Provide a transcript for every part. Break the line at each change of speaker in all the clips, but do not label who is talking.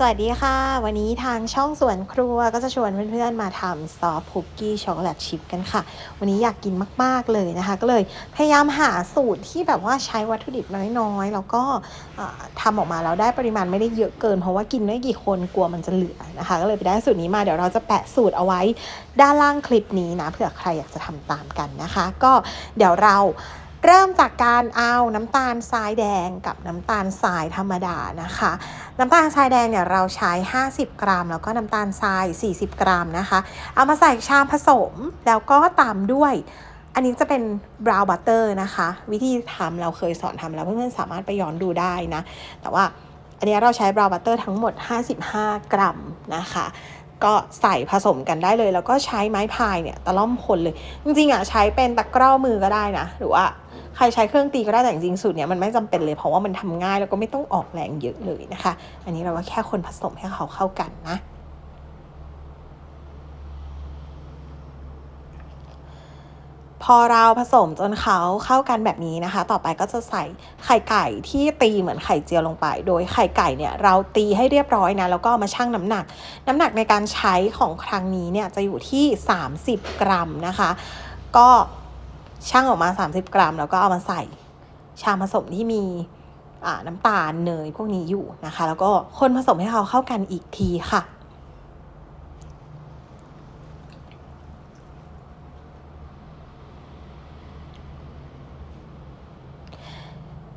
สวัสดีค่ะ วันนี้ทางช่องสวนครัวก็จะชวนเพื่อนๆมาทำซอฟต์คุกกี้ช็อกโกแลตชิพกันค่ะ วันนี้อยากกินมากๆเลยนะคะ ก็เลยพยายามหาสูตรที่แบบว่าใช้วัตถุดิบน้อยๆ แล้วก็ทำออกมาแล้วได้ปริมาณไม่ได้เยอะเกิน เพราะว่ากินไม่กี่คนกลัวมันจะเหลือนะคะ ก็เลยไปได้สูตรนี้มาเดี๋ยวเราจะแปะสูตรเอาไว้ด้านล่างคลิปนี้นะเผื่อใครอยากจะทำตามกันนะคะ ก็เดี๋ยวเรา เริ่มจากการเอาน้ำตาลทรายแดงกับน้ำตาลทรายธรรมดานะคะ น้ำตาลทรายแดงเนี่ยเราใช้ 50 กรัม แล้วก็น้ำตาลทราย 40 กรัมนะคะ เอามาใส่ชามผสมแล้วก็ตามด้วย อันนี้จะเป็นบราวน์บัตเตอร์นะคะ วิธีทำเราเคยสอนทำแล้วเพื่อนๆสามารถไปย้อนดูได้นะ แต่ว่าอันนี้เราใช้บราวน์บัตเตอร์ทั้งหมด 55 กรัมนะคะ ก็ใส่ผสมกันได้เลย แล้วก็ใช้ไม้พายเนี่ยตะล่อมคนเลย จริงๆอะใช้เป็นตะกร้อมือก็ได้นะ หรือว่าใครใช้เครื่องตีก็ได้แต่จริงๆสูตรเนี้ยมันไม่จำเป็นเลยเพราะว่ามันทำง่ายแล้วก็ไม่ต้องออกแรงเยอะเลยนะคะ อันนี้เราก็แค่คนผสมให้เขาเข้ากันนะ พอเราผสมจนเขาเข้ากันแบบนี้นะคะ ต่อไปก็จะใส่ไข่ไก่ที่ตีเหมือนไข่เจียวลงไป โดยไข่ไก่เนี่ยเราตีให้เรียบร้อยนะ แล้วก็มาชั่งน้ำหนัก น้ำหนักในการใช้ของครั้งนี้เนี่ยจะอยู่ที่ 30 กรัมนะคะ ก็ชั่งออกมา 30 กรัม แล้วก็เอามาใส่ชามผสมที่มีน้ำตาลเนยพวกนี้อยู่นะคะ แล้วก็คนผสมให้เขาเข้ากันอีกทีค่ะ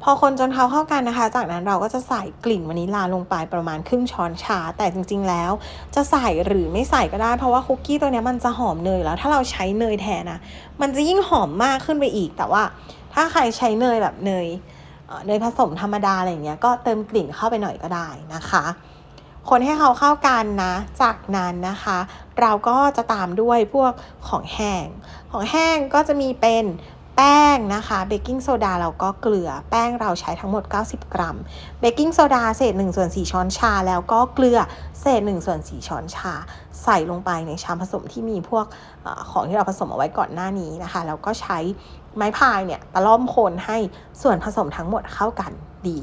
พอคนจนเขาเข้ากันนะคะ จากนั้นเราก็จะใส่กลิ่นวานิลาลงไปประมาณครึ่งช้อนชา แต่จริง ๆ แล้ว จะใส่หรือไม่ใส่ก็ได้ เพราะว่าคุกกี้ตัวนี้มันจะหอมเนยแล้วถ้าเราใช้เนยแทนนะมันจะยิ่งหอมมากขึ้นไปอีก แต่ว่าถ้าใครใช้เนยแบบเนยเอ่อเนยผสมธรรมดาอะไรอย่างเงี้ยก็เติมกลิ่นเข้าไปหน่อยก็ได้นะคะ คนให้เขาเข้ากันนะ จากนั้นนะคะ เราก็จะตามด้วยพวกของแห้ง ของแห้งก็จะมีเป็น แป้งนะคะเบกกิ้งโซดาแล้วก็เกลือแป้งเราใช้ทั้งหมด 90 กรัมเบกกิ้งโซดาเศษ1ส่วน4ช้อนชา แล้วก็เกลือเศษ1ส่วน4ช้อนชา ใส่ลงไปในชามผสมที่มีพวกอของที่เราผสมเอาไว้ก่อนหน้านี้นะคะแล้วก็ใช้ไม้พายเนี่ยตะล่อมคนให้ส่วนผสมทั้งหมดเข้ากัน ดี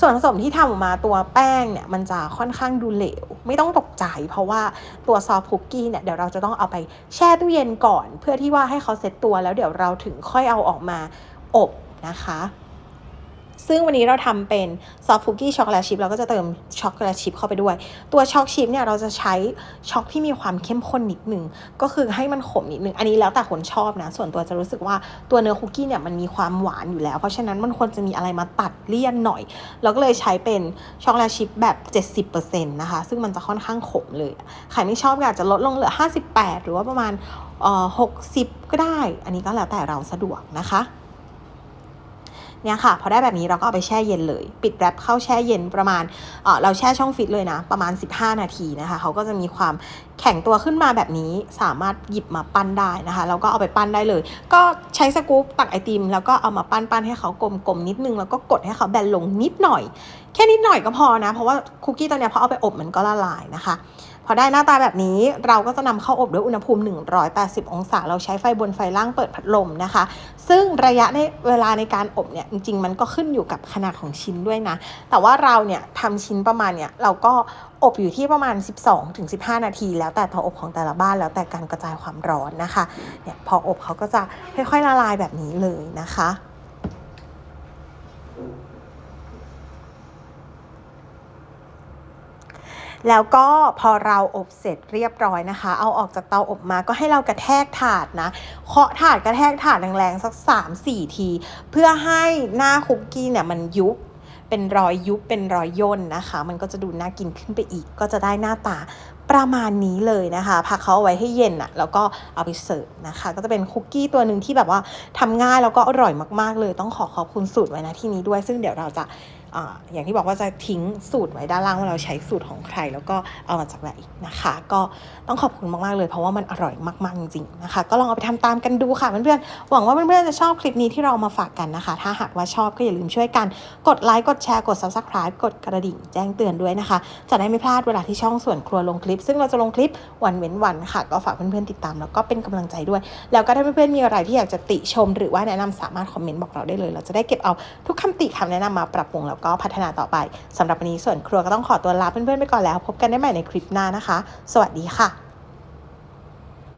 ส่วนผสมที่ทำออกมาตัวแป้งเนี่ยมันจะค่อนข้างดูเหลว ไม่ต้องตกใจ เพราะว่าตัวซอฟต์คุกกี้เนี่ยเดี๋ยวเราจะต้องเอาไปแช่ตู้เย็นก่อน เพื่อที่ว่าให้เขาเซ็ตตัวแล้วเดี๋ยวเราถึงค่อยเอาออกมาอบนะคะ ซึ่งวันนี้เราทำเป็นซอฟต์คุกกี้ช็อกโกแลตชิพเราก็จะเติมช็อกโกแลตชิพเข้าไปด้วย ตัวช็อกชิพเนี่ยเราจะใช้ช็อกที่มีความเข้มข้นนิดหนึ่งก็คือให้มันขมนิดหนึ่งอันนี้แล้วแต่คนชอบนะ ส่วนตัวจะรู้สึกว่าตัวเนื้อคุกกี้เนี่ยมันมีความหวานอยู่แล้ว เพราะฉะนั้นมันควรจะมีอะไรมาตัดเลี่ยนหน่อย เราก็เลยใช้เป็นช็อกโกแลตชิพแบบ 70%นะคะ ซึ่งมันจะค่อนข้างขมเลยใครไม่ชอบก็อาจจะลดลงเหลือ 58 หรือว่าประมาณเอ่อ60ก็ได้ อันนี้ก็แล้วแต่เราสะดวกนะคะ เนี่ยค่ะพอได้แบบนี้เราก็เอาไปแช่เย็นเลย ปิดแรปเข้าแช่เย็นประมาณเเราแช่ช่องฟิตเลยนะ ประมาณ 15 นาทีนะคะเขาก็จะมีความแข็งตัวขึ้นมาแบบนี้สามารถหยิบมาปั้นได้นะคะแล้วก็เอาไปปั้นได้เลย ก็ใช้สกู๊ปตักไอติม แล้วก็เอามาปั้นปั้นให้เขากลมๆนิดนึงแล้วก็กดให้เขาแบนลงนิดหน่อย แค่นิดหน่อยก็พอนะ เพราะว่าคุกกี้ตัวเนี้ยพอเอาไปอบมันก็ละลายนะคะ พอได้หน้าตาแบบนี้เราก็จะนำเข้าอบด้วยอุณหภูมิ 180 องศา เราใช้ไฟบนไฟล่างเปิดพัดลมนะคะ ซึ่งระยะในเวลาในการอบเนี่ยจริงๆ มันก็ขึ้นอยู่กับขนาดของชิ้นด้วยนะ แต่ว่าเราเนี่ยทำชิ้นประมาณเนี่ยเราก็อบอยู่ที่ประมาณ 12-15 นาที แล้วแต่เตาอบของแต่ละบ้านแล้วแต่การกระจายความร้อนนะคะเนี่ยพออบเขาก็จะค่อยๆละลายแบบนี้เลยนะคะ แล้วก็พอเราอบเสร็จเรียบร้อยนะคะ เอาออกจากเตาอบมาก็ให้เรากระแทกถาดนะ เคาะถาดกระแทกถาดแรงๆสัก 3-4 ที เพื่อให้หน้าคุกกี้เนี่ยมันยุบเป็นรอยยุบเป็นรอยย่นนะคะ มันก็จะดูน่ากินขึ้นไปอีก ก็จะได้หน้าตาประมาณนี้เลยนะคะพักเขาเอาไว้ให้เย็นอะแล้วก็เอาไปเสิร์ฟนะคะ ก็จะเป็นคุกกี้ตัวหนึ่งที่แบบว่าทำง่ายแล้วก็อร่อยมากๆเลย ต้องขอขอบคุณสูตรไว้นะที่นี้ด้วย ซึ่งเดี๋ยวเราจะ อย่างที่บอกว่าจะทิ้งสูตรไว้ด้านล่างว่าเราใช้สูตรของใคร แล้วก็เอามาจากไหนนะคะ ก็ต้องขอบคุณมากๆเลยเพราะว่ามันอร่อยมากๆจริงๆนะคะ ก็ลองเอาไปทำตามกันดูค่ะเพื่อนๆหวังว่าเพื่อนๆจะชอบคลิปนี้ที่เราเอามาฝากกันนะคะ ถ้าหากว่าชอบก็อย่าลืมช่วยกันกดไลค์กดแชร์กด subscribe กดกระดิ่งแจ้งเตือนด้วยนะคะ จะได้ไม่พลาดเวลาที่ช่องส่วนครัวลงคลิป ซึ่งเราจะลงคลิปวันเว้นวันค่ะ ก็ฝากเพื่อนๆติดตามแล้วก็เป็นกำลังใจด้วย แล้วก็ถ้าเพื่อนๆมีอะไรที่อยากจะติชม หรือว่าแนะนำสามารถคอมเมนต์บอกเราได้เลย เราจะได้เก็บเอาทุกคำติคำแนะนำมาปรับปรุงแล้วกก็พัฒนาต่อไปสำหรับวันนี้ส่วนครัวก็ต้องขอตัวลาเพื่อนๆไปก่อนแล้ว พบกันได้ใหม่ในคลิปหน้านะคะ สวัสดีค่ะ